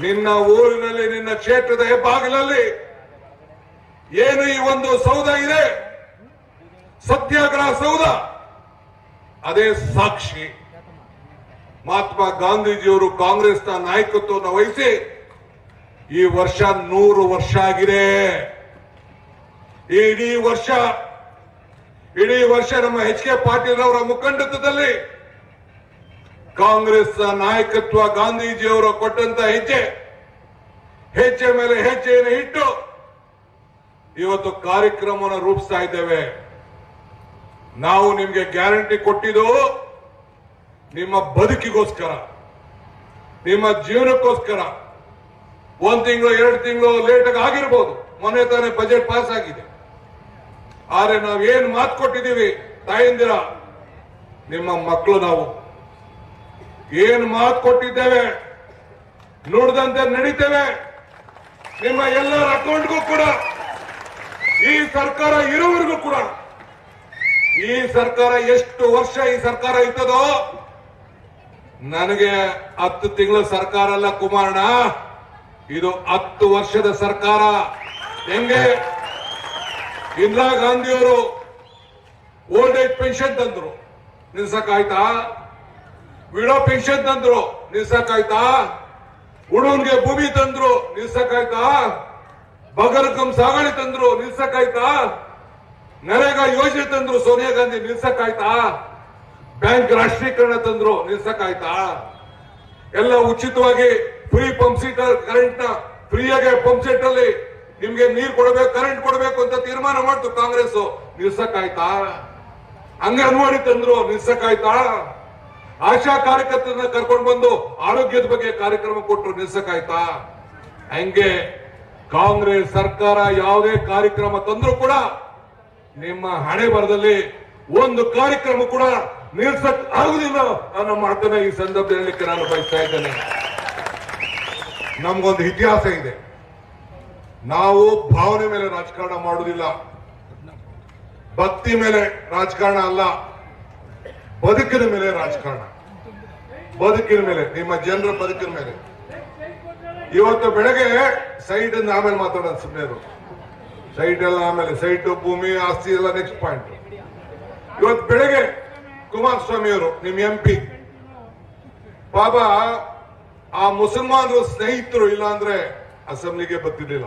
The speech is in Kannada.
ನಿನ್ನ ಊರಿನಲ್ಲಿ, ನಿನ್ನ ಕ್ಷೇತ್ರದ ಹೆಬ್ಬಾಗಿಲಲ್ಲಿ ಏನು ಈ ಒಂದು ಸೌಧ ಇದೆ? ಸತ್ಯಾಗ್ರಹ ಸೌಧ. ಅದೇ ಸಾಕ್ಷಿ. ಮಹಾತ್ಮ ಗಾಂಧೀಜಿಯವರು ಕಾಂಗ್ರೆಸ್ನ ನಾಯಕತ್ವವನ್ನು ವಹಿಸಿ ಈ ವರ್ಷ ನೂರು ವರ್ಷ ಆಗಿದೆ. ಇಡೀ ವರ್ಷ ಇಡೀ ವರ್ಷ ನಮ್ಮ ಎಚ್ ಕೆ ಪಾಟೀಲ್ ಅವರ ಮುಖಂಡತ್ವದಲ್ಲಿ ಕಾಂಗ್ರೆಸ್ ನಾಯಕತ್ವ ಗಾಂಧೀಜಿಯವರು ಕೊಟ್ಟಂತ ಹೆಜ್ಜೆ ಹೆಜ್ಜೆ ಮೇಲೆ ಹೆಜ್ಜೆಯನ್ನು ಇಟ್ಟು ಇವತ್ತು ಕಾರ್ಯಕ್ರಮವನ್ನು ರೂಪಿಸ್ತಾ ಇದ್ದೇವೆ. ನಾವು ನಿಮಗೆ ಗ್ಯಾರಂಟಿ ಕೊಟ್ಟಿದ್ದು ನಿಮ್ಮ ಬದುಕಿಗೋಸ್ಕರ, ನಿಮ್ಮ ಜೀವನಕ್ಕೋಸ್ಕರ. ಒಂದ್ ತಿಂಗಳು, ಎರಡು ತಿಂಗಳು ಲೇಟ್ ಆಗಿರ್ಬೋದು, ಮೊನ್ನೆ ತಾನೇ ಬಜೆಟ್ ಪಾಸ್ ಆಗಿದೆ. ಆದ್ರೆ ನಾವೇನ್ ಮಾತು ಕೊಟ್ಟಿದ್ದೀವಿ ತಾಯಂದಿರ, ನಿಮ್ಮ ಮಕ್ಕಳು ನಾವು. ಏನ್ ಮಾತು ಕೊಟ್ಟಿದ್ದೇವೆ? ನುಡ್ದಂತೆ ನಡೀತೇವೆ. ನಿಮ್ಮ ಎಲ್ಲರ ಅಕೌಂಟ್ಗೂ ಕೂಡ, ಈ ಸರ್ಕಾರ ಇರುವವರೆಗೂ ಕೂಡ. ಈ ಸರ್ಕಾರ ಎಷ್ಟು ವರ್ಷ ಈ ಸರ್ಕಾರ ಇತ್ತದೋ ನನಗೆ ಹತ್ತು ತಿಂಗಳ ಸರ್ಕಾರ ಅಲ್ಲ ಕುಮಾರಣ ಇದು ಹತ್ತು ವರ್ಷದ ಸರ್ಕಾರ. ಹೆಂಗೆ? ಇಂದಿರಾ ಗಾಂಧಿಯವರು ಓಲ್ಡ್ ಏಜ್ ಪೆನ್ಷನ್ ತಂದ್ರು. ನಿಲ್ಸಕ್ಕಾಯ್ತಾ? ವಿಡೋ ಪೆನ್ಷನ್ ತಂದ್ರು ನಿಲ್ಸಕ್ಕಾಯ್ತಾ? ಹುಡುಗನ್ಗೆ ಭೂಮಿ ತಂದ್ರು. ನಿಲ್ಸಕ್ಕಾಯ್ತಾ? ಬಗರ್ಕಂ ಸಾಗಣೆ ತಂದ್ರು. ನಿಲ್ಸಕ್ಕಾಯ್ತಾ? ನರೇಗಾ ಯೋಜನೆ ತಂದ್ರು. ಸೋನಿಯಾ ಗಾಂಧಿ, ನಿಲ್ಸಕ್ಕಾಯ್ತಾ? ಬ್ಯಾಂಕ್ ರಾಷ್ಟ್ರೀಕರಣ ತಂದ್ರು. ನಿಲ್ಸಕ್ಕಾಯ್ತಾ? ಎಲ್ಲ ಉಚಿತವಾಗಿ ಫ್ರೀ ಪಂಪ್ ಸೀಟ್ ಕರೆಂಟ್ನ ಫ್ರೀಯಾಗಿ ಪಂಪ್ ಸೆಟ್ ಅಲ್ಲಿ ನಿಮ್ಗೆ ನೀರ್ ಕೊಡಬೇಕು, ಕರೆಂಟ್ ಕೊಡಬೇಕು ಅಂತ ತೀರ್ಮಾನ ಮಾಡ್ತು ಕಾಂಗ್ರೆಸ್ ನಿಲ್ಸಕ್ಕಾಯ್ತಾ? ಅಂಗನವಾಡಿ ತಂದ್ರು. ನಿಲ್ಸಕ್ಕಾಯ್ತಾ? ಆಶಾ ಕಾರ್ಯಕರ್ತರನ್ನ ಕರ್ಕೊಂಡು ಬಂದು ಆರೋಗ್ಯದ ಬಗ್ಗೆ ಕಾರ್ಯಕ್ರಮ ಕೊಟ್ಟರು ನಿಲ್ಸಕ್ಕಾಯ್ತಾ? ಹಂಗೆ ಕಾಂಗ್ರೆಸ್ ಸರ್ಕಾರ ಯಾವುದೇ ಕಾರ್ಯಕ್ರಮ ತಂದ್ರು ಕೂಡ ನಿಮ್ಮ ಹಣೆ ಬರದಲ್ಲಿ ಒಂದು ಕಾರ್ಯಕ್ರಮ ಕೂಡ ನಿಲ್ಸಕ್ ಆಗುದಿಲ್ಲ ಅನ್ನೋ ಮಾತನ್ನ ಈ ಸಂದರ್ಭದಲ್ಲಿ ನಾನು ಬಯಸ್ತಾ ಇದ್ದೇನೆ. ನಮ್ಗೊಂದು ಇತಿಹಾಸ ಇದೆ. ನಾವು ಭಾವನೆ ಮೇಲೆ ರಾಜಕಾರಣ ಮಾಡುವುದಿಲ್ಲ. ಭಕ್ತಿ ಮೇಲೆ ರಾಜಕಾರಣ ಅಲ್ಲ. ಬದುಕಿನ ಮೇಲೆ ರಾಜಕಾರಣ. ಬದುಕಿನ ಮೇಲೆ, ನಿಮ್ಮ ಜನರ ಬದುಕಿನ ಮೇಲೆ. ಇವತ್ತು ಬೆಳಗ್ಗೆ ಸೈಟ್ ಇಂದ ಆಮೇಲೆ ಮಾತಾಡೋದು ಸುಮ್ಮನೆ ಸೈಟ್ ಎಲ್ಲ ಆಮೇಲೆ, ಸೈಟ್, ಭೂಮಿ, ಆಸ್ತಿ ಎಲ್ಲ ನೆಕ್ಸ್ಟ್ ಪಾಯಿಂಟ್ ಇವತ್ತು ಬೆಳಗ್ಗೆ ಕುಮಾರಸ್ವಾಮಿ ಅವರು, ನಿಮ್ಮ ಎಂ ಪಿ ಪಾಪ ಆ ಮುಸಲ್ಮಾನರು ಸ್ನೇಹಿತರು ಇಲ್ಲ ಅಂದ್ರೆ ಅಸೆಂಬ್ಲಿಗೆ ಬರ್ತಿರ್ಲಿಲ್ಲ.